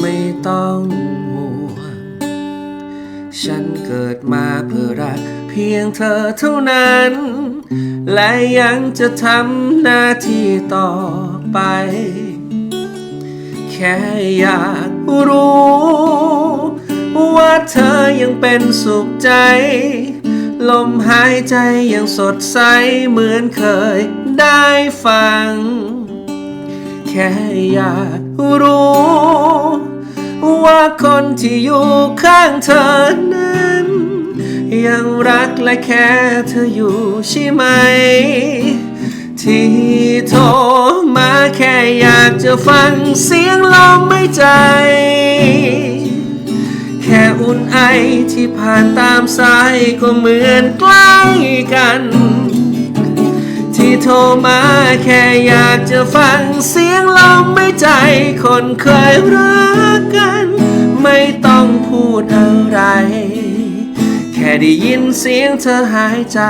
ไม่ต้องห่วงฉันเกิดมาเพื่อรักเพียงเธอเท่านั้น และยังจะทำหน้าที่ต่อไป แค่อยากรู้ ว่าเธอยังเป็นสุขใจ ลมหายใจยังสดใสเหมือนเคยได้ฟัง ค่อยากรู้ ว่าคนที่อยู่ข้างเธอนั้น ยังรักและแค่เธออยู่ใช่ไหม ที่โทรมาแค่อยากจะฟังเสียงลมไม่ใจ แค่อุ่นไอที่ผ่านตามสายก็เหมือนใกล้กัน ที่โทรมาแค่อยากจะฟังเสียงลมไม่ใจ คนเคยรักกัน ไม่ต้องพูดอะไร แค่ได้ยินเสียงเธอหายใจ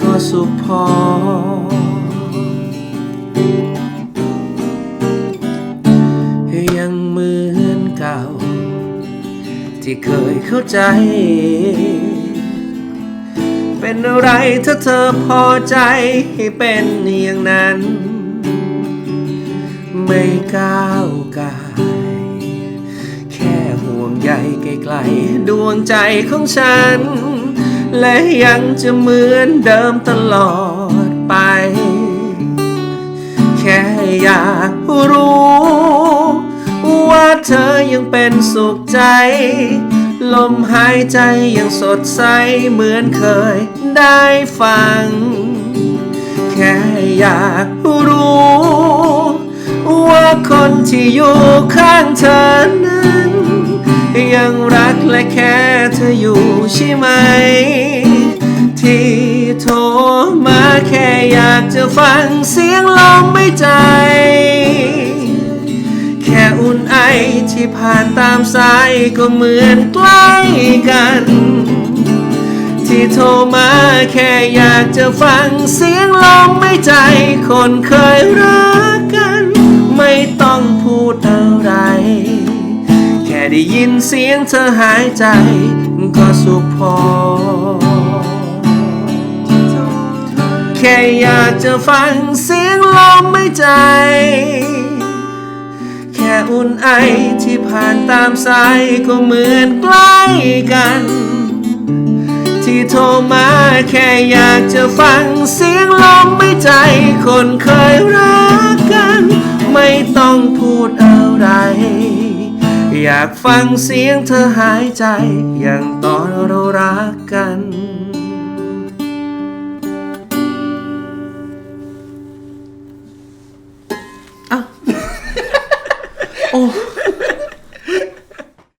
ก็สุขพอ ยังเหมือนเก่า ที่เคยเข้าใจ อะไรถ้าเธอพอใจให้เป็นอย่างนั้น ไม่ก้าวกาย แค่ห่วงใยไกลๆดวงใจของฉัน และยังจะเหมือนเดิมตลอดไป แค่อยากรู้ ว่าเธอยังเป็นสุขใจ ลมหายใจยังสดใสเหมือนเคยได้ฟัง แค่อยากรู้ ว่าคนที่อยู่ข้างเธอนั้น ยังรักและแค่เธออยู่ใช่ไหม ที่โทรมาแค่อยากจะฟังเสียงลมไม่ใจ ที่ผ่านตามสายก็เหมือนใกล้กัน ที่โทรมาแค่อยากจะฟังเสียงลมไม่ใจ คนเคยรักกัน ไม่ต้องพูดอะไร แค่ได้ยินเสียงเธอหายใจ ก็สุขพอ แค่อยากจะฟังเสียงลมไม่ใจ อุ่นไอที่ผ่านตามสายก็เหมือนใกล้กัน ที่โทรมาแค่อยากจะฟังเสียงลมไม่ใจ คนเคยรักกัน ไม่ต้องพูดอะไร อยากฟังเสียงเธอหายใจ อย่างตอนเรารักกัน